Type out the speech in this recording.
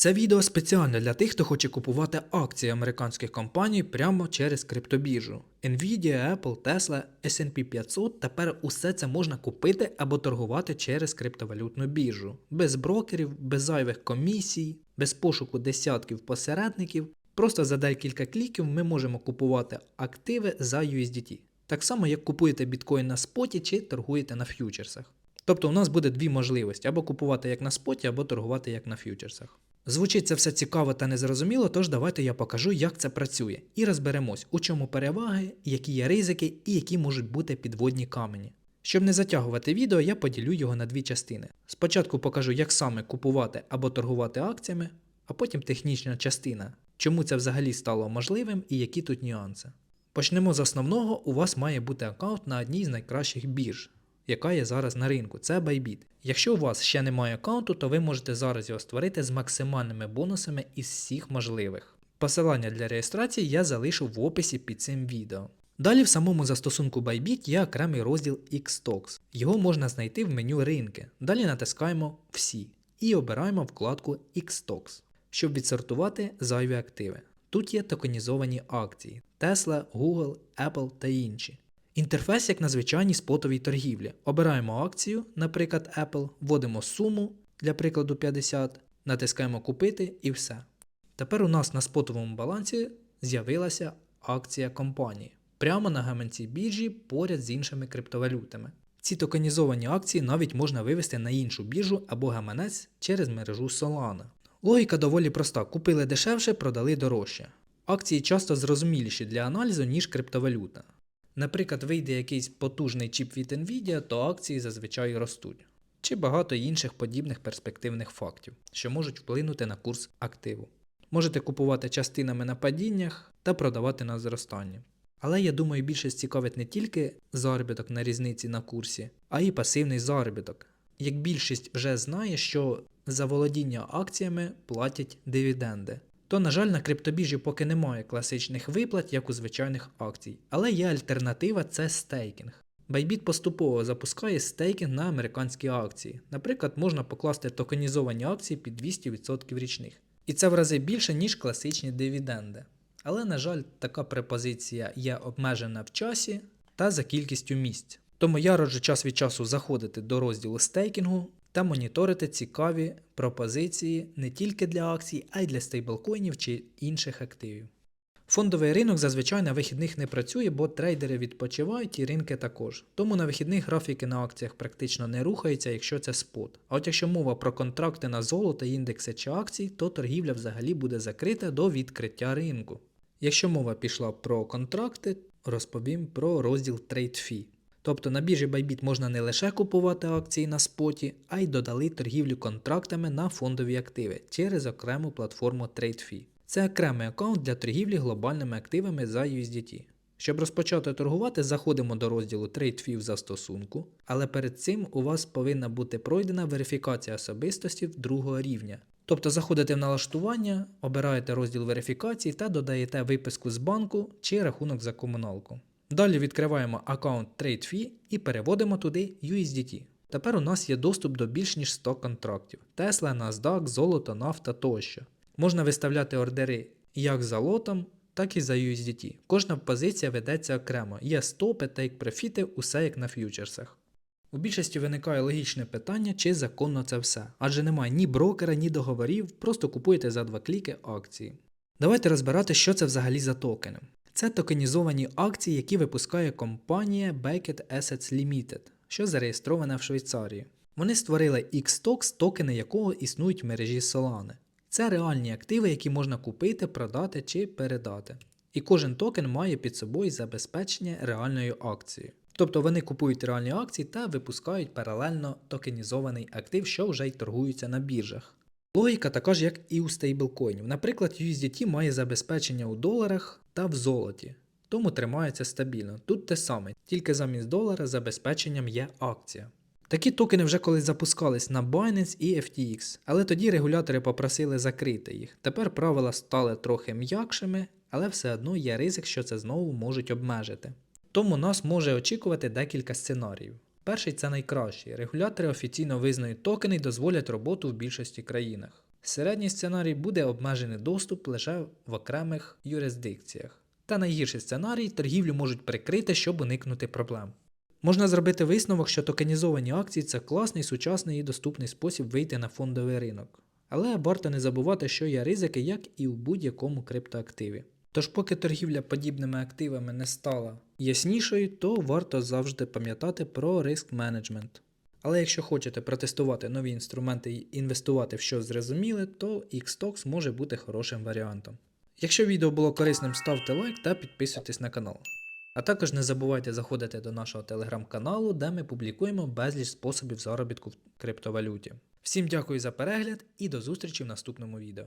Це відео спеціально для тих, хто хоче купувати акції американських компаній прямо через криптобіржу. Nvidia, Apple, Tesla, S&P 500 тепер усе це можна купити або торгувати через криптовалютну біржу. Без брокерів, без зайвих комісій, без пошуку десятків посередників. Просто за декілька кліків ми можемо купувати активи за USDT. Так само, як купуєте біткоін на споті чи торгуєте на ф'ючерсах. Тобто у нас буде дві можливості: або купувати як на споті, або торгувати як на ф'ючерсах. Звучить це все цікаво та незрозуміло, тож давайте я покажу, як це працює, і розберемось, у чому переваги, які є ризики і які можуть бути підводні камені. Щоб не затягувати відео, я поділю його на дві частини. Спочатку покажу, як саме купувати або торгувати акціями, а потім технічна частина, чому це взагалі стало можливим і які тут нюанси. Почнемо з основного, у вас має бути аккаунт на одній з найкращих бірж, яка є зараз на ринку, це Bybit. Якщо у вас ще немає аккаунту, то ви можете зараз його створити з максимальними бонусами із всіх можливих. Посилання для реєстрації я залишу в описі під цим відео. Далі в самому застосунку Bybit є окремий розділ Xtalks. Його можна знайти в меню ринки. Далі натискаємо Всі і обираємо вкладку Xtalks, щоб відсортувати зайві активи. Тут є токенізовані акції Tesla, Google, Apple та інші. Інтерфейс як на звичайній спотовій торгівлі. Обираємо акцію, наприклад, Apple, вводимо суму, для прикладу 50, натискаємо Купити і все. Тепер у нас на спотовому балансі з'явилася акція компанії прямо на гаманці біржі поряд з іншими криптовалютами. Ці токенізовані акції навіть можна вивести на іншу біржу або гаманець через мережу Solana. Логіка доволі проста: купили дешевше, продали дорожче. Акції часто зрозуміліші для аналізу, ніж криптовалюта. Наприклад, вийде якийсь потужний чіп від Nvidia, то акції зазвичай ростуть. Чи багато інших подібних перспективних фактів, що можуть вплинути на курс активу. Можете купувати частинами на падіннях та продавати на зростанні. Але я думаю, більше цікавить не тільки заробіток на різниці на курсі, а й пасивний заробіток. Як більшість вже знає, що за володіння акціями платять дивіденди. То, на жаль, на криптобіржі поки немає класичних виплат, як у звичайних акцій, але є альтернатива це стейкінг. Bybit поступово запускає стейкінг на американські акції. Наприклад, можна покласти токенізовані акції під 200% річних. І це в рази більше, ніж класичні дивіденди. Але, на жаль, така пропозиція є обмежена в часі та за кількістю місць. Тому я раджу час від часу заходити до розділу стейкінгу та моніторити цікаві пропозиції не тільки для акцій, а й для стейблкоїнів чи інших активів. Фондовий ринок зазвичай на вихідних не працює, бо трейдери відпочивають і ринки також. Тому на вихідних графіки на акціях практично не рухаються, якщо це спот. А от якщо мова про контракти на золото, індекси чи акції, то торгівля взагалі буде закрита до відкриття ринку. Якщо мова пішла про контракти, розповім про розділ Trade Fee. Тобто на біржі Bybit можна не лише купувати акції на споті, а й додали торгівлю контрактами на фондові активи через окрему платформу TradeFi. Це окремий аккаунт для торгівлі глобальними активами за USDT. Щоб розпочати торгувати, заходимо до розділу TradeFi в застосунку, але перед цим у вас повинна бути пройдена верифікація особистості другого рівня. Тобто заходите в налаштування, обираєте розділ верифікації та додаєте виписку з банку чи рахунок за комуналку. Далі відкриваємо аккаунт TradeFi і переводимо туди USDT. Тепер у нас є доступ до більш ніж 100 контрактів: Tesla, NASDAQ, золото, нафта тощо. Можна виставляти ордери як за лотом, так і за USDT. Кожна позиція ведеться окремо, є стопи, тейк-профіти, усе як на ф'ючерсах. У більшості виникає логічне питання, чи законно це все, адже немає ні брокера, ні договорів, просто купуєте за два кліки акції. Давайте розбирати, що це взагалі за токени. Це токенізовані акції, які випускає компанія Beckett Assets Limited, що зареєстрована в Швейцарії. Вони створили Xtox, токени якого існують в мережі Solana. Це реальні активи, які можна купити, продати чи передати. І кожен токен має під собою забезпечення реальною акцією. Тобто вони купують реальні акції та випускають паралельно токенізований актив, що вже й торгується на біржах. Логіка така ж, як і у стейблкоїнів. Наприклад, USDT має забезпечення у доларах та в золоті, тому тримається стабільно. Тут те саме, тільки замість долара забезпеченням є акція. Такі токени вже колись запускались на Binance і FTX, але тоді регулятори попросили закрити їх. Тепер правила стали трохи м'якшими, але все одно є ризик, що це знову можуть обмежити. Тому нас може очікувати декілька сценаріїв. Перший це найкращий. Регулятори офіційно визнають токени і дозволять роботу в більшості країнах. Середній сценарій буде обмежений доступ лише в окремих юрисдикціях. Та найгірший сценарій торгівлю можуть прикрити, щоб уникнути проблем. Можна зробити висновок, що токенізовані акції це класний, сучасний і доступний спосіб вийти на фондовий ринок. Але варто не забувати, що є ризики, як і у будь-якому криптоактиві. Тож, поки торгівля подібними активами не стала яснішою, то варто завжди пам'ятати про риск менеджмент. Але якщо хочете протестувати нові інструменти і інвестувати в щось зрозуміле, то Xtox може бути хорошим варіантом. Якщо відео було корисним, ставте лайк та підписуйтесь на канал. А також не забувайте заходити до нашого телеграм-каналу, де ми публікуємо безліч способів заробітку в криптовалюті. Всім дякую за перегляд і до зустрічі в наступному відео.